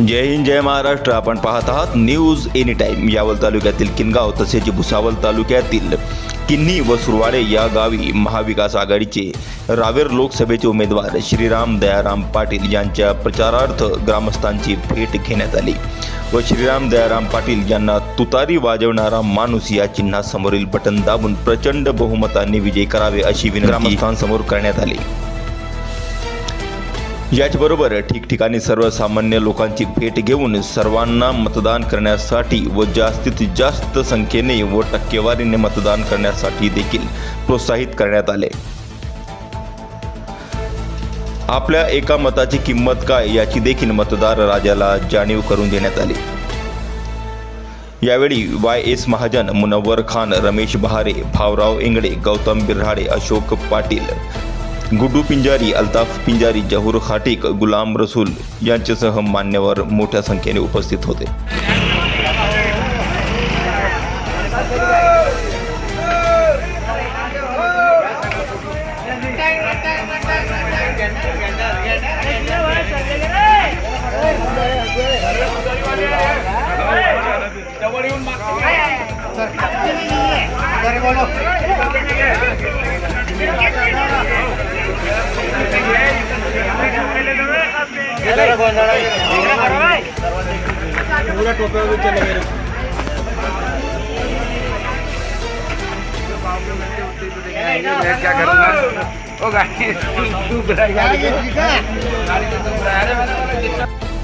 जय हिंद जय महाराष्ट्र. आपण पाहत आहात न्यूज एनी टाईम यावल तालुक्यातील किनगाव तसेच भुसावल तालुक्यातील किन्ही व सुरवाडे या गावी महाविकास आघाडीचे रावेर लोकसभेचे उमेदवार श्रीराम दयाराम पाटील यांच्या प्रचारार्थ ग्रामस्थांची भेट घेण्यात आली व श्रीराम दयाराम पाटील यांना तुतारी वाजवणारा माणूस या चिन्हासमोरील बटन दाबून प्रचंड बहुमताने विजय करावे अशी विनंती ग्रामस्थांसमोर करण्यात आली. याचबरोबर ठिकठिकाणी सर्वसामान्य लोकांची भेट घेऊन सर्वांना मतदान करण्यासाठी व जास्तीत जास्त संख्येने व टक्केवारीने मतदान करण्यासाठी देखील प्रोत्साहित करण्यात आले. आपल्या एका मताची किंमत काय याची देखील मतदार राजाला जाणीव करून देण्यात आली. यावेळी वाय एस महाजन मुनव्वर खान रमेश बहारे भावराव इंगडे गौतम बिर्हाडे अशोक पाटील गुड्डू पिंजारी अल्ताफ पिंजारी जहूर खाटिक गुलाम रसूल यांच्यासह मान्यवर मोठ्या संख्येने उपस्थित होते क्या करूँगा ओ गाड़ी तू गाड़ी गाड़ी तो तुम रहा है